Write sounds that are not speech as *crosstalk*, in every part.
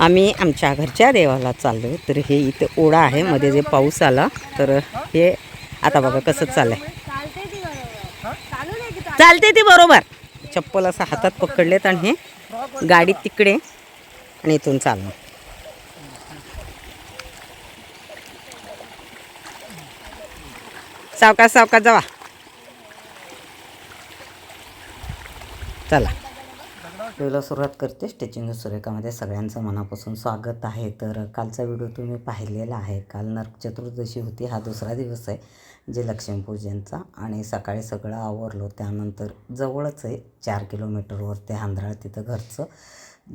आम्ही आमच्या घरच्या देवाला चाललो तर हे इथं ओढा आहे. मध्ये जे पाऊस आला तर हे आता बघा कसं चाललंय. चालते बरोबर चालते ती बरोबर. चप्पल असं हातात पकडलेत आणि हे गाडी तिकडे आणि इथून चालणं. सावका सावका जावा. चला. व्हिडिओला सुरुवात करते. स्टिचिंग सुरेखामध्ये सगळ्यांचं मनापासून स्वागत आहे. तर कालचा व्हिडिओ तुम्ही पाहिलेला आहे. काल नरक चतुर्दशी होती. हा दुसरा दिवस आहे जे लक्ष्मीपूजनचा आणि सकाळी सगळं आवरलो. त्यानंतर जवळच आहे चार किलोमीटरवर ते तिथं घरचं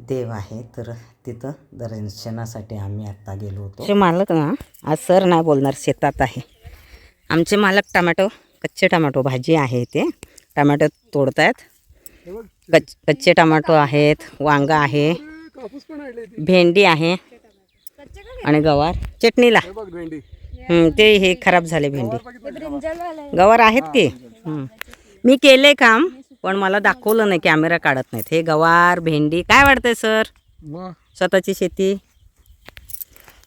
देव आहे. तर तिथं दर्शनासाठी आम्ही आत्ता गेलो होतो. मालक ना आज सर नाही बोलणार शेतात आहे. आमचे मालक टमॅटो कच्चे टमॅटो भाजी आहे ते. टमॅटो तोडतायत. कच कच्चे टमाटो आहेत वांगा आहे भेंडी आहे आणि गवार. चटणीला. हे बघ भेंडी. हं, ते हे खराब झाले भेंडी. गवार आहेत की. मी केले काम पण मला दाखवलं नाही कॅमेरा काढत नाहीत. हे गवार भेंडी काय वाटतंय सर? स्वतःची शेती?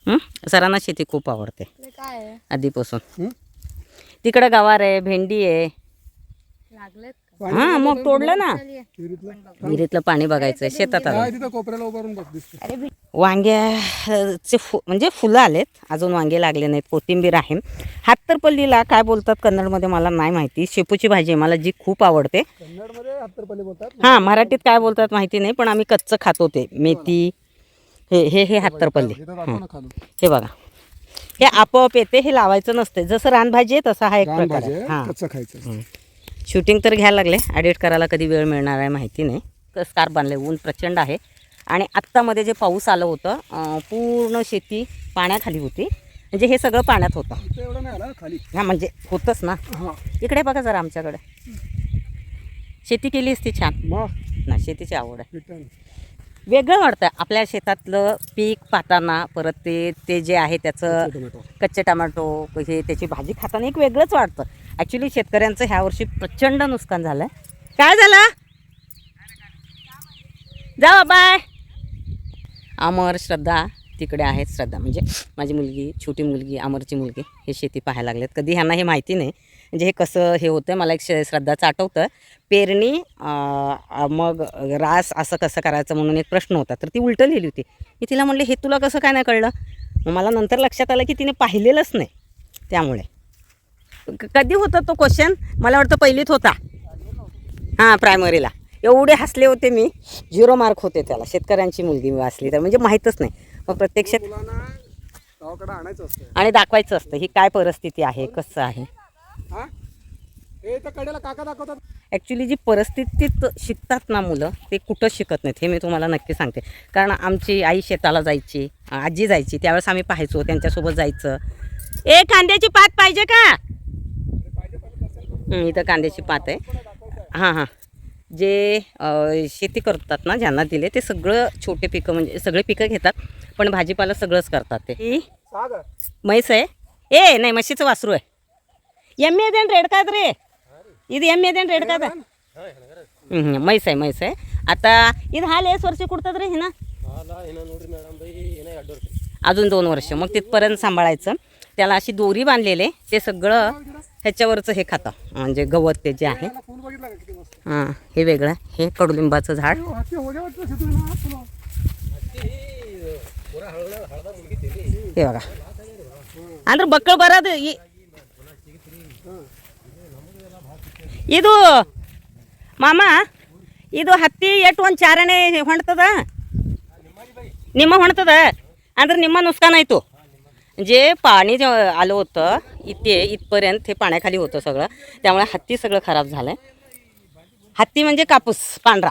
हं? सरांना शेती खूप आवडते. काय आहे? आधीपासून? तिकडं गवार आहे भेंडी आहे. हां मग तोडलं ना. विहिरीतलं? पाणी बघायचं शेतात आलं. काय तिथं कोपऱ्याला उभारून बघ दिसते अरे भी- वांग्याचे फु म्हणजे फुलं आलेत अजून वांगे लागले नाहीत कोथिंबीर आहे. हातरपल्लीला काय बोलतात कन्नडमध्ये मला नाही माहिती. शेपूची भाजी आहे मला जी खूप आवडते. कन्नडमध्ये हत्तरपल्ली बोलतात. हां मराठीत काय बोलतात माहिती नाही पण आम्ही कच्चं खातो ते मेथी हे हे हे हातरपल्ली हे. बघा. हे आपोआप येते हे लावायचं नसते. जसं रानभाजी आहे तसा हा एक प्रकार आहे. आहे, हां. कच्चं खायचं शूटिंग तर घ्यायला लागले. एडिट करायला कधी वेळ मिळणार आहे माहिती नाही. स्कार्फ बांधले. ऊन प्रचंड आहे. आणि आत्तामध्ये जे पाऊस आलं होतं पूर्ण शेती पाण्याखाली होती. म्हणजे हे सगळं पाण्यात होतं. हा म्हणजे होतंच ना. इकडे बघा जरा आमच्याकडे. शेती केली असती छान. ना शेतीची आवड आहे. वेगळं वाटतं आपल्या शेतातलं पीक पाहताना परत ते ते जे आहे त्याचं कच्चे टमाटो. हे त्याची भाजी खाताना एक वेगळंच वाटतं ॲक्च्युली शेतकऱ्यांचं ह्या वर्षी प्रचंड नुकसान झालं आहे काय झालं? जा बाय. अमर श्रद्धा तिकडे आहेत श्रद्धा. म्हणजे माझी मुलगी छोटी मुलगी अमरची मुलगी हे शेती पाहायला लागलेत. कधी ह्यांना हे माहिती नाही. म्हणजे हे कसं हे होतं मला एक श- श्रद्धाचं आठवतं. पेरणी मग रास असं कसं करायचं म्हणून एक प्रश्न होता. तर ती उलटं लिहिली होती. मी तिला म्हणले हे तुला कसं काय नाही कळलं? मग मला नंतर लक्षात आलं की तिने पाहिलेलंच नाही त्यामुळे. कधी होता तो क्वेश्चन मला वाटतं पहिलीत होता. हां प्रायमरीला एवढे हसले होते मी. झिरो मार्क होते त्याला. शेतकऱ्यांची मुलगी मी वाचली तर. म्हणजे माहीतच नाही. मग प्रत्यक्षात असतं. आणि दाखवायचं असतं. ही काय परिस्थिती आहे? कसं आहे? ॲक्च्युली जी परिस्थितीत शिकतात ना मुलं ते कुठंच शिकत नाहीत हे मी तुम्हाला नक्की सांगते. कारण आमची आई शेताला जायची आजी जायची. त्यावेळेस आम्ही पाहायचो त्यांच्यासोबत जायचं. ए कांद्याची पात पाहिजे का? इथं कांद्याची पात आहे. हां हां. जे शेती करतात ना ज्यांना दिले ते सगळं छोटे पिकं म्हणजे सगळे पिकं घेतात पण भाजीपाला सगळंच करतात ते. म्हैस आहे. ए नाही म्हशीचं वासरू आहे. एम ए देण रेडकात रे. इथे एम ए देण रेडकात आहे. म्हैस आहे म्हैस आहे. आता इथं हा लेस वर्ष कुडतात रे हिना. अजून दोन वर्ष. मग तिथपर्यंत सांभाळायचं. त्याला अशी दोरी बांधलेले ते सगळं ह्याच्यावरचं हे खातं म्हणजे गवत ते जे आहे फुल बघितलं का किती मस्त हां हे वेगळं हे कडुलिंबाचं झाड हो, हत्ती हो वाटतं शेतून ना फुलं. हे बघा ಅಂದ್ರೆ ಬಕ್ಕಳು ಬರೋದು ಈ ಇದು ಮಾಮ ಇದು ಹತ್ತಿ ಎಟ್ಟು ಒಂದು ಚಾರಣೆ ಹೊಣ್ತದ ನಿಮ್ಮ ಹೊಣ್ತದ ಅಂದ್ರೆ ನಿಮ್ಮ नुकसान आयतो जे पाणी जे आलं होतं इथे इथपर्यंत हे पाण्याखाली होतं सगळं. त्यामुळे हत्ती सगळं खराब झालं हत्ती म्हणजे कापूस पांढरा.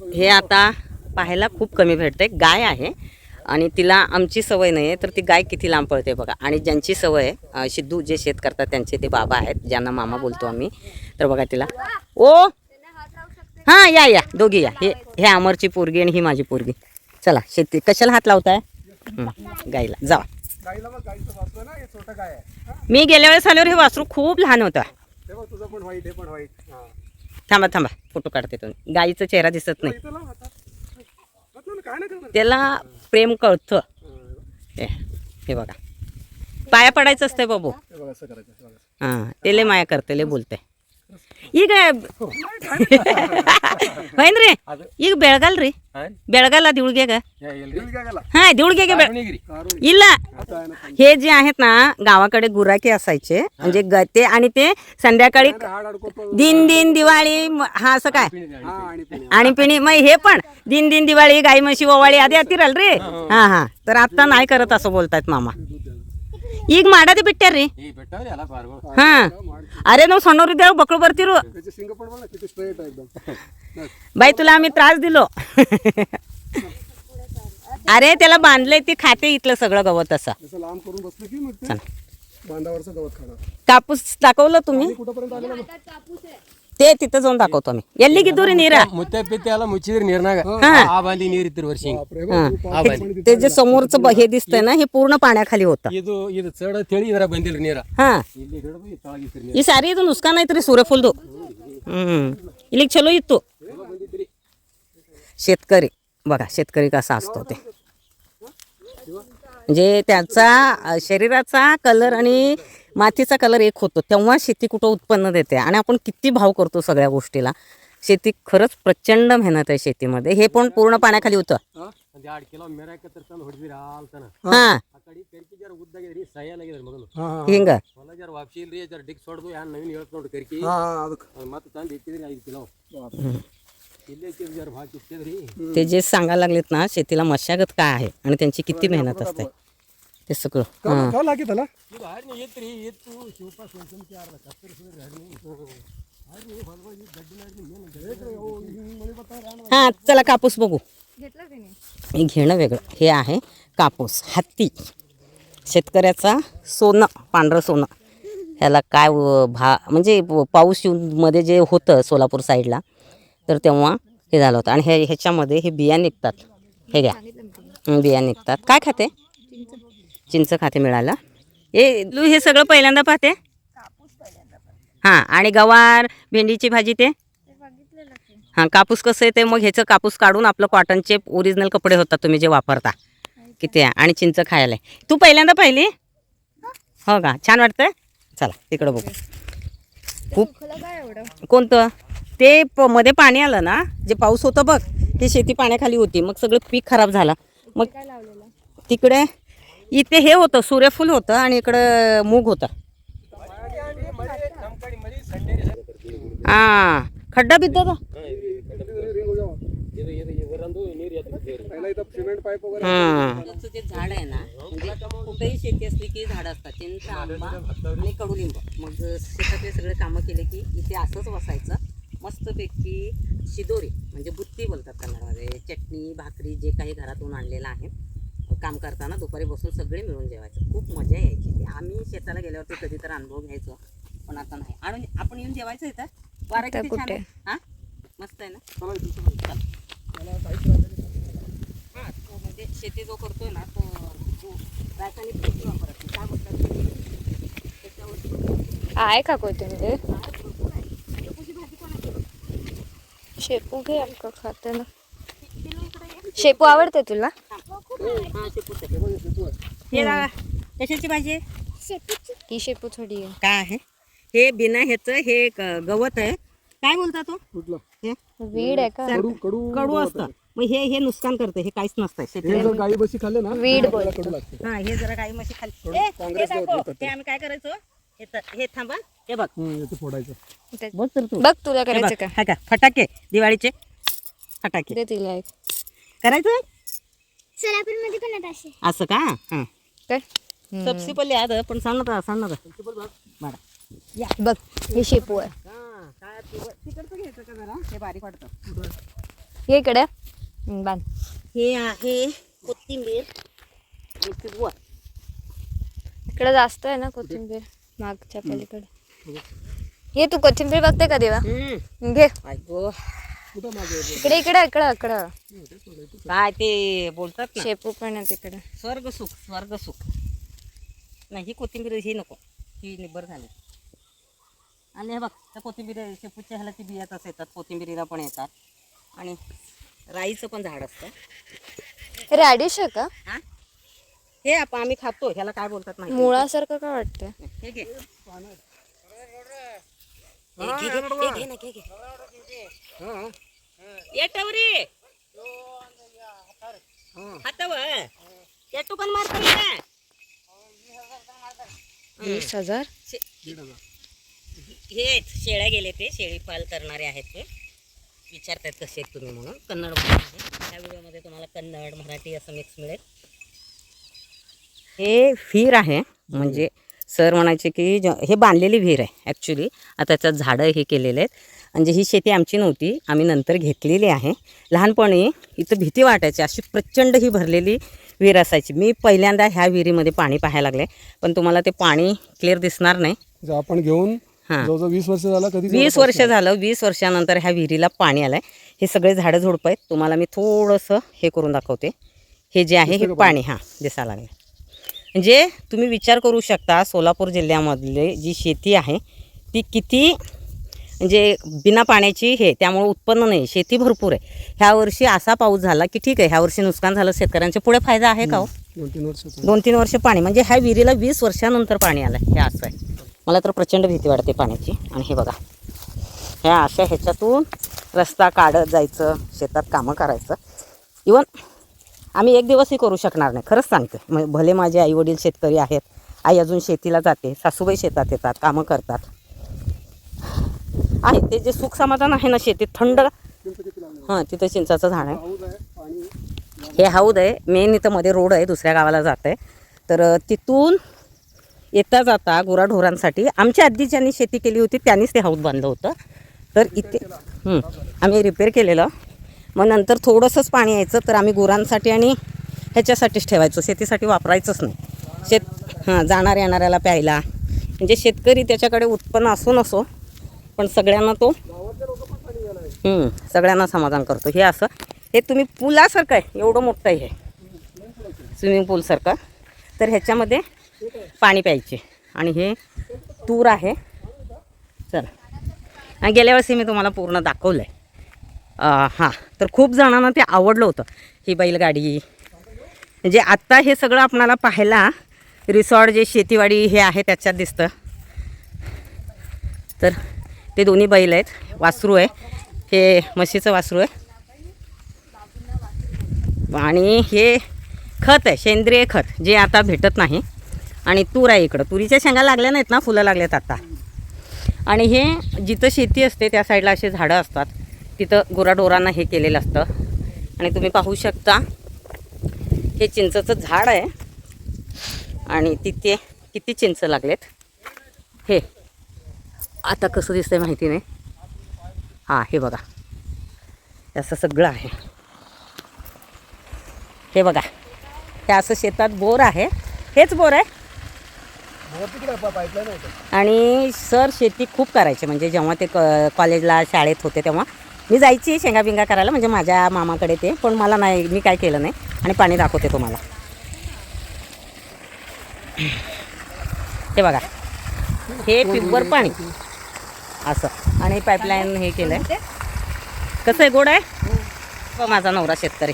हे आता पाहायला खूप कमी भेटते गाय आहे आणि तिला आमची सवय नाही आहे तर ती गाय किती लांब पळते बघा. आणि ज्यांची सवय आहे सिद्धू जे शेत करतात त्यांचे ते बाबा आहेत ज्यांना मामा बोलतो आम्ही. तर बघा तिला. ओ! हां या या. दोघी या. हे हे अमरची पोरगी आणि ही माझी पोरगी. चला शेती. कशाला हात लावताय? गाईला. जा गाईला बघ गाईचं वाचलं ना हे छोटं गाय आहे. हा? मी गेल्या वेळेस आल्यावर हे वासरू खूप लहान होतं. हे बघ तुझं पण व्हाईट हे पण व्हाईट हा. थांबा थांबा फोटो काढते तुम्ही गाईचा चेहरा दिसत नाही. इथं लाव हातात. हात लाव ना, काय नाही करणार? त्याला प्रेम कळतं. हा, हे हे बघा. पाया पडायचं असतंय बाबू. हे बघा असं करायचं हे बघा. हां ते लय माया करते लय बोलते. ಈಗ ಬೈನ್ರಿ ಈಗ ಬೆಳಗಾಲ್ ರೀ ಬೆಳಗಾಲ ದಿವಳ್ಗ್ಯಾಗ ಹಾ ದಿವಳ್ಗ್ಯಾಗ ಇಲ್ಲ. हे जे आहेत ना गावाकडे गुराखे असायचे म्हणजे गते आणि ते संध्याकाळी दिन दिन दिवाळी हा असं काय आणि पिणी मग हे पण दिन दिन दिवाळी गाई म्हशी ओवाळी आधी आती रे हा हा तर आता नाही करत असं बोलतायत मामा ಈಗ ಮಾಡದೆ ಬಿಟ್ಟಾರ್ರಿ ಹಾ अरे ನಾವು ಸಣ್ಣವ್ರಿದ್ದೇವೆ ಬಕ್ಕಳು ಬರ್ತಿರು त्याचे शिंग पण बघ ना किती स्ट्रेट आहे एकदम बाई तुला आम्ही त्रास दिलो अरे त्याला बांधलंय ते खाते इथलं सगळं गवत असं जसं लांब करून बसलं की मग ते बांधावरचं गवत खाणार कापूस दाखवलं तुम्ही कुठंपर्यंत आलेला बघ. ते तिथं जाऊन दाखवतो आम्ही. यल्ली की दूर नीर ते जे समोरच हे दिसतंय ना हे पूर्ण पाण्याखाली होत. ही सारी इथं नुसका नाही तरी सूर्य फुल तो इलिक चलो इतो शेतकरी. बघा शेतकरी कसा असतो ते. म्हणजे त्याचा शरीराचा कलर आणि मातीचा कलर एक होतो तेव्हा शेती कुठं उत्पन्न देते आणि आपण किती भाव करतो सगळ्या गोष्टीला. शेती खरंच प्रचंड मेहनत आहे शेतीमध्ये. हे पण पूर्ण पाण्याखाली होतं. ते जे सांगायला लागलेत ना शेतीला मशागत काय आहे? आणि त्यांची किती मेहनत असते? ते सगळं हां का लागे त्याला चला कापूस बघू घेणं वेगळं हे आहे कापूस हत्ती शेतकऱ्याचा सोनं पांढरं सोनं ह्याला काय भा म्हणजे पाऊस येऊन मध्ये जे होतं सोलापूर साईडला तर तेव्हा हे झालं होतं आणि हे ह्याच्यामध्ये हे बिया निघतात हे घ्या बिया निघतात काय खाते चिंच खाते मिळालं हे लू हे सगळं पहिल्यांदा पाहते? हां आणि गवार भेंडीची भाजी ते? ते हां कापूस कसं आहे ते मग ह्याचं कापूस काढून आपलं कॉटनचे ओरिजिनल कपडे होतात तुम्ही जे वापरता. किती आहे? आणि चिंच खायला आहे. तू पहिल्यांदा पाहिली? हो. का? छान वाटतं चला तिकडं बघू. खूप कोणतं? ते प मध्ये पाणी आलं ना जे पाऊस होतं बघ ही शेती पाण्याखाली होती. मग सगळं पीक खराब झालं. मग काय लावलेलं? तिकडे इथे हे होतं सूर्यफूल होतं आणि इकडं मूग होता. हा खड्डा बिद्दा तो झाड आहे ना म्हणजे कुठेही शेती असली की झाड असतात. चिंच आंबा आणि कडुलिंब. मग शेतातले सगळे कामं केले की इथे असंच बसायचं. मस्तपैकी शिदोरी म्हणजे बुत्ती बोलतात त्याला चटणी भाकरी जे काही घरातून आणलेलं आहे. काम करताना दुपारी बसून सगळे मिळून जेवायचं. खूप मजा यायची. आम्ही शेताला गेल्यावरती कधी तर अनुभव घ्यायचो. पण आता नाही. आणि आपण येऊन जेवायचं इथं? वारा किती छान कुठे? आहे. हा? मस्त आहे ना. हा तो म्हणजे शेती जो करतोय ना तो रासायनिक शेती वापरत नाही. काय बोलतात त्याच्यावर आहे का कोथिंबीर शेपू घे अक्का खाते ना. शेपू आवडते तुला? हा कशाची भाजी? ही शेपू थोडी आहे. काय आहे? हे बिना ह्याचं हे गवत आहे. काय बोलता तो? हे? वीड आहे का? कडू कडू कडू असतं. मग हे हे नुकसान करतं हे काहीच नसतं. शेती हे जर गाई बशी खाल्ले ना वीड हा हे जरा काही म्हशी खाली ए, हे दाखव. ते आम्ही काय करायचो? हे त- हे थांबा. हे बघ. हम्म, याचं फोडायचं. बघ तर तू. बघ तुला हे करायचं का? हा का? फटाके दिवाळीचे फटाके. दे तिला एक. करायचं? सोलापूरमध्ये पण असे. असं का? काय? पण सांगत सांगत बघ हे शेपू आहे. हे इकडे. बांध. हे आहे कोथिंबीर. आणि जास्त आहे ना कोथिंबीर मागच्या पलीकडे. ये तू कोथिंबीर बघते का देवा? घे. इकडे इकडे इकडं इकडं. काय ते बोलतात ना? शेपू पण आहे तिकडे. स्वर्ग सुख स्वर्ग सुख. नाही ही कोथिंबीर ही नको. ही निब्बर झाली. आणि हे बघ त्या कोथिंबीर शेपूच्या ह्याला ती बियातच येतात. कोथिंबीरीला पण येतात. आणि राईचं पण झाड असतं. रॅडिश आहे का? हा? हे आपण आम्ही खातो. ह्याला काय बोलतात माहिती? मुळासारखं काय वाटतंय? हे घे. हे घे, घे, हे घे ना, घे, घे. ना. वीस हजार. हे शेळ्या गेले ते शेळी पाल करणारे आहेत ते. विचारतायत कसे आहेत तुम्ही म्हणून. कन्नड त्या व्हिडिओमध्ये तुम्हाला कन्नड मराठी असं मिक्स मिळेल. हे विहीर आहे म्हणजे सर म्हणायचे की हे बांधलेली विहीर आहे ॲक्च्युली आता त्याच्यात झाडं हे केलेले आहेत. म्हणजे ही शेती आमची नव्हती आम्ही नंतर घेतलेली आहे. लहानपणी इथं भीती वाटायची अशी प्रचंड ही भरलेली विहीर असायची. मी पहिल्यांदा ह्या विहिरीमध्ये पाणी पाहायला लागले पण तुम्हाला ते पाणी क्लिअर दिसणार नाही. आपण घेऊन हां. वीस वर्ष झाला कधी वीस वर्ष झालं वीस वर्षानंतर ह्या विहिरीला पाणी आलंय. हे सगळे झाडं झुडपं आहेत तुम्हाला मी थोडंसं हे करून दाखवते. हे जे आहे हे पाणी हां दिसायला लागले म्हणजे तुम्ही विचार करू शकता सोलापूर जिल्ह्यामधले जी शेती आहे ती किती म्हणजे बिना पाण्याची हे त्यामुळे उत्पन्न नाही शेती भरपूर आहे. ह्या वर्षी असा पाऊस झाला की ठीक आहे ह्या वर्षी नुकसान झालं शेतकऱ्यांचे पुढे फायदा आहे का हो? दोन तीन वर्ष दोन तीन वर्ष पाणी म्हणजे ह्या विहिरीला वीस वर्षानंतर पाणी आलं हे असं आहे. मला तर प्रचंड भीती वाटते पाण्याची. आणि हे बघा ह्या अशा ह्याच्यातून रस्ता काढत जायचं शेतात कामं करायचं. इवन आम्ही एक दिवसही करू शकणार नाही खरंच सांगते. म्हणजे भले माझे आईवडील शेतकरी आहेत आई अजून शेतीला जाते सासूबाई शेतात येतात कामं करतात. आहे. ते जे सुख समाधान आहे ना शेतीत थंड हां तिथं चिंचाचं झाड आहे. हे हौद आहे. मेन इथं मध्ये रोड आहे दुसऱ्या गावाला जात आहे तर तिथून येता जाता गुराढोरांसाठी आमच्या आधी ज्यांनी शेती केली होती त्यांनीच ते हौद बांधलं होतं. तर इथे आम्ही रिपेअर केलेलं. मग नंतर थोडंसंच पाणी यायचं तर आम्ही गुरांसाठी आणि ह्याच्यासाठीच ठेवायचो. शेतीसाठी वापरायचंच नाही. शेत हां जाणाऱ्या येणाऱ्याला प्यायला. म्हणजे शेतकरी त्याच्याकडे उत्पन्न असो नसो पण सगळ्यांना तो सगळ्यांना समाधान करतो. हे असं. हे तुम्ही पुलासारखं आहे. एवढं मोठं आहे हे स्विमिंग पूलसारखं तर ह्याच्यामध्ये पाणी प्यायचे. आणि हे तूर आहे. चल. आणि गेल्या वर्षी मी तुम्हाला पूर्ण दाखवलं आहे हां. तर खूप जणांना ते आवडलं होतं. ही बैलगाडी. म्हणजे आत्ता हे सगळं आपणाला पाहायला रिसॉर्ट जे शेतीवाडी हे आहे त्याच्यात दिसतं. तर ते दोन्ही बैल आहेत. वासरू आहे. हे म्हशीचं वासरू आहे. आणि हे खत आहे. सेंद्रिय खत जे आता भेटत नाही. आणि तूर आहे इकडं. तुरीच्या शेंगा लागल्या नाहीत ना? फुलं लागल्यात आता. आणि हे जिथं शेती असते त्या साईडला असे झाडं असतात. तिथं गुराढोरांना हे केलेलं असतं. आणि तुम्ही पाहू शकता हे चिंचचं झाड आहे. आणि तिथे किती चिंच लागलेत? हे. आता कसं दिसतंय माहिती नाही. हां हे बघा. असं सगळं आहे. हे बघा. हे असं शेतात बोर आहे. हेच बोर आहे. आणि सर शेती खूप करायचे. म्हणजे जेव्हा ते क कॉलेजला शाळेत होते तेव्हा. मी जायची शेंगा बिंगा करायला म्हणजे माझ्या मामाकडे ते. पण मला नाही मी काय केलं नाही. आणि पाणी दाखवते तुम्हाला. हे बघा. हे पिब्बर पाणी. असं. आणि पाईपलाईन हे केलं आहे कसं आहे गोड आहे? हो, माझा नवरा शेतकरी.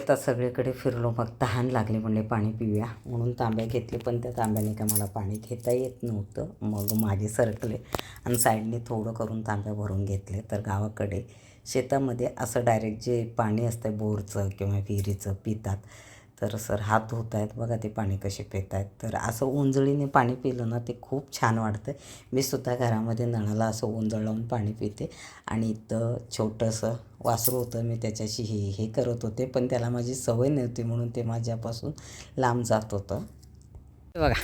आता सगळीकडे फिरलो. मग तहान लागली म्हणले पाणी पिऊया. म्हणून तांब्या घेतले पण त्या तांब्याने काय मला पाणी घेता येत नव्हतं. मग मागे सरकले आणि साईडने थोडं करून तांब्या भरून घेतले. तर गावाकडे शेतामध्ये असं डायरेक्ट जे पाणी असतं बोरचं किंवा विहिरीचं पितात तर सर हात धुत आहेत बघा ते पाणी कसे पित आहेत तर असं उंजळीने पाणी पिलं ना ते खूप छान वाटतं मी सुद्धा घरामध्ये नळाला असं उंजळ लावून पाणी पिते. आणि इथं छोटंसं वासरू होतं मी त्याच्याशी हे हे करत होते. पण त्याला माझी सवय नव्हती म्हणून ते माझ्यापासून लांब जात होतं. बघा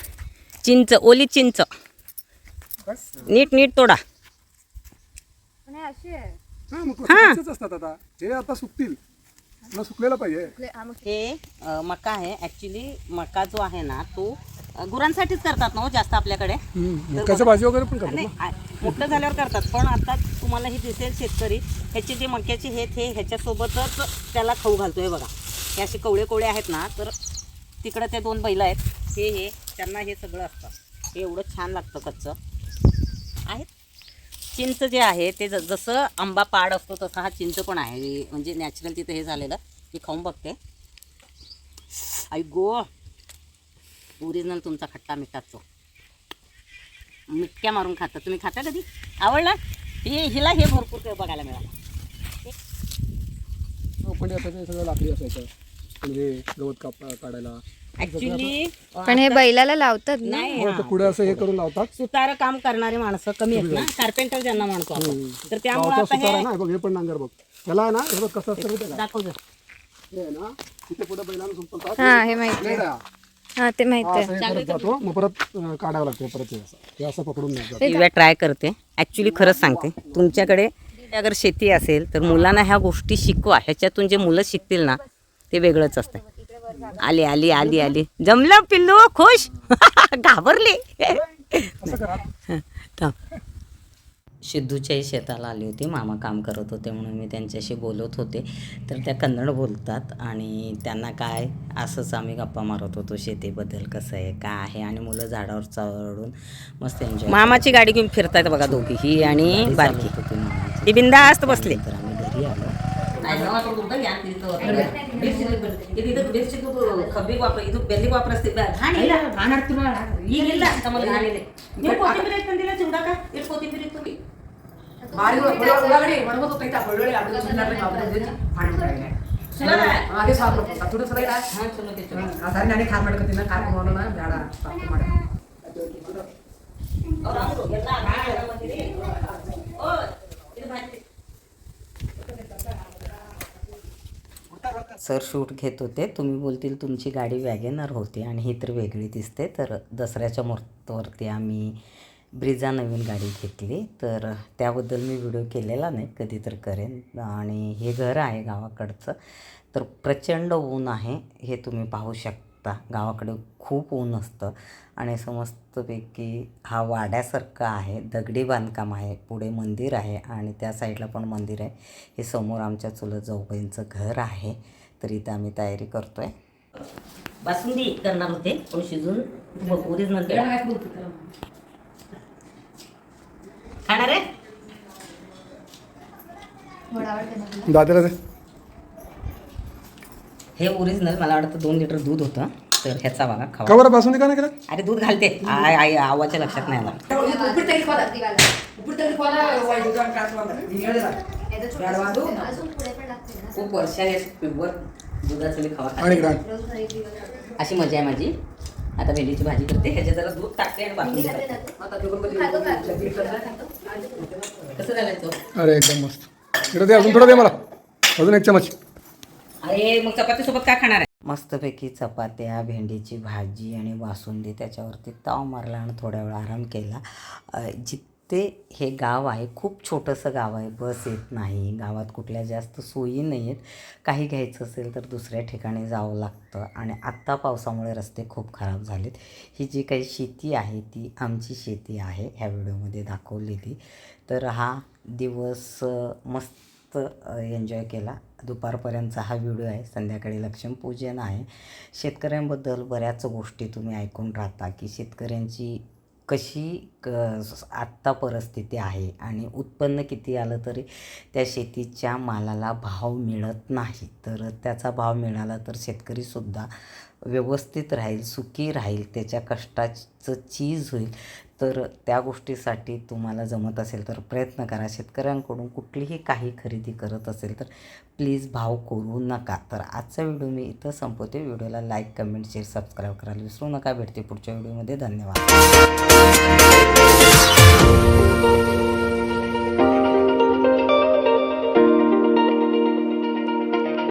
चिंच ओली चिंच. नीट नीट तोडा. हा मग असतात आता? हे आता सुकतील. सुकलेला पाहिजे. हे अ, मका आहे. ॲक्च्युली मका जो आहे ना तो अ, गुरांसाठीच करतात ना हो जास्त आपल्याकडे. भाजी वगैरे पण करतात नाही आ- मोठं झाल्यावर करतात. पण आता तुम्हाला हे दिसेल शेतकरी ह्याचे जे मक्याचे हे हे ह्याच्यासोबतच त्याला खाऊ घालतोय बघा. हे असे कवळे कवळे आहेत ना तर तिकडं ते दोन बैल आहेत. हे हे त्यांना हे सगळं असतं. हे एवढं छान लागतं कच्चं. आहेत? चिंच जे आहे ते जसं आंबा पाड असतो तसा हा चिंच पण आहे. म्हणजे नॅचरल तिथं हे झालेलं. मी खाऊन बघते. आई गो! ओरिजिनल तुमचा खट्टा मिठाचो. मिटक्या मारून खाता. तुम्ही खाता कधी? आवडला? हे हिला हे भरपूर काही बघायला मिळालं. पण आता सगळं लाकडी असायचं. म्हणजे गवत काप काढायला ऍक्च्युली पण हे बैलाला लावतात ना. नाही पुढे असं हे करून लावतात. सुतार काम करणारी माणसं कमी आहेत ना. कार्पेंटर ज्यांना म्हणतो आपण. तर त्यामुळे पावसा आता सुतार आहे हे ना. हे बघ हे पण नांगर बघ. त्याला आहे ना हे बघ कसं असतं माहिती आहे हे आहे ना तिथे पुढे बैलांना सुंपतात हा हे माहिती नाही का? हा ते माहिती हा, आहे. असं हे करत जातो. मग परत अं, काढावं लागतं परत हे असं. हे असं पकडून नाही जात. एक वेळा ट्राय करते. ॲक्च्युली खरंच सांगते. तुमच्याकडे अगर शेती असेल तर मुलांना ह्या गोष्टी शिकवा. ह्याच्यातून जे मुलं शिकतील ना ते वेगळंच असतं आली आली आली आली. जमलं पिल्लू खुश. *laughs* घाबरली. सिद्धूच्याही शेताला आली होती. मामा काम करत होते म्हणून मी त्यांच्याशी बोलत होते. तर त्या कन्नड बोलतात आणि त्यांना काय असंच आम्ही गप्पा मारत होतो. शेतीबद्दल कसं आहे काय आहे? आणि मुलं झाडावर चढून मस्त एन्जॉय मामाची गाडी घेऊन फिरतात बघा दोघी ही आणि बारकी. ती बिंदास्त बसली. तर आम्ही घरी आलो. ಕಬ್ಬಿಗೆ ವಾಪರ ಇದು ಬೆಲ್ಲಿಗೆ ವಾಪರಿಸ್ತಿದ್ದ ಇಲ್ಲ. ಹಾಣಾಡ್ತಿವ ಈಗಿಲ್ಲ ನೀವು ಕೊತ್ತಿಂಬರಿ ತಂದಿಲ್ಲ ಚುಡಾಕ ಅದೇ ನಾನೇ ಮಾಡ್ಕೊತೀನಿ. ಖಾರ ಮಾಡೋಣ ಬೇಡ ತಪ್ಪು सर शूट घेत होते. तुम्ही बोलतील तुमची गाडी वॅगेनर होती आणि ही तर वेगळी दिसते. तर दसऱ्याच्या मुहूर्तावरती आम्ही ब्रिजा नवीन गाडी घेतली. तर त्याबद्दल मी व्हिडिओ केलेला नाही कधी तर करेन. आणि हे घर आहे गावाकडचं. तर प्रचंड ऊन आहे हे तुम्ही पाहू शकता. गावाकडे खूप ऊन असतं आणि समस्तपैकी हा वाड्यासारखं आहे. दगडी बांधकाम आहे पुढे मंदिर आहे आणि त्या साईडला पण मंदिर आहे. हे समोर आमच्या चुलत जाऊबाईंचं घर आहे. तर इथं आम्ही तयारी करतोय. बासुंदी करणार होते पण शिजून खाणार आहे? दे. हे ओरिजिनल मला वाटतं दोन लिटर दूध होतं तर ह्याचा बघा खावा. का का नाही अरे दूध घालते. आय आय आवाच्या लक्षात नाही आला. खूप वर्षाने प्युअर दुधाचं मी खावा अशी मजा आहे माझी. आता भेंडीची भाजी करते. ह्याच्या जरा दूध टाकते आणि बाकी कसं झालं अरे एकदम मस्त. दे अजून थोडं दे मला. अजून एक चमच. अरे मग चपाती सोबत काय खाणार आहे? मस्तपैकी चपात्या भेंडीची भाजी आणि वासुंदी त्याच्यावरती ताव मारला आणि थोड्या वेळ आराम केला. जी ते हे गाव आहे. खूप छोटंसं गाव आहे. बस येत नाही. गावात कुठल्या जास्त सोयी नाही आहेत काही घ्यायचं असेल तर दुसऱ्या ठिकाणी जावं लागतं. आणि आत्ता पावसामुळे रस्ते खूप खराब झालेत. ही जी काही शेती आहे ती आमची शेती आहे. ह्या व्हिडिओमध्ये दाखवलेली. तर हा दिवस मस्त एन्जॉय केला. दुपारपर्यंतचा हा व्हिडिओ आहे. संध्याकाळी लक्ष्मीपूजन आहे. शेतकऱ्यांबद्दल बऱ्याच गोष्टी तुम्ही ऐकून राहता की शेतकऱ्यांची कशी क आत्ता परिस्थिती आहे आणि उत्पन्न किती आलं तरी त्या शेतीच्या मालाला भाव मिळत नाही. तर त्याचा भाव मिळाला तर शेतकरीसुद्धा व्यवस्थित राहील सुखी राहील त्याच्या कष्टाचं चीज होईल. तर त्या गोष्टीसाठी तुम्हाला जमत असेल तर प्रयत्न करा. शेतकऱ्यांकडून कुठलीही काही खरेदी करत असेल तर प्लीज भाव करू नका. तर आजचा व्हिडिओ मी इथं संपवते. व्हिडिओला लाईक कमेंट शेअर सबस्क्राईब करायला विसरू नका. भेटते पुढच्या व्हिडिओमध्ये. धन्यवाद.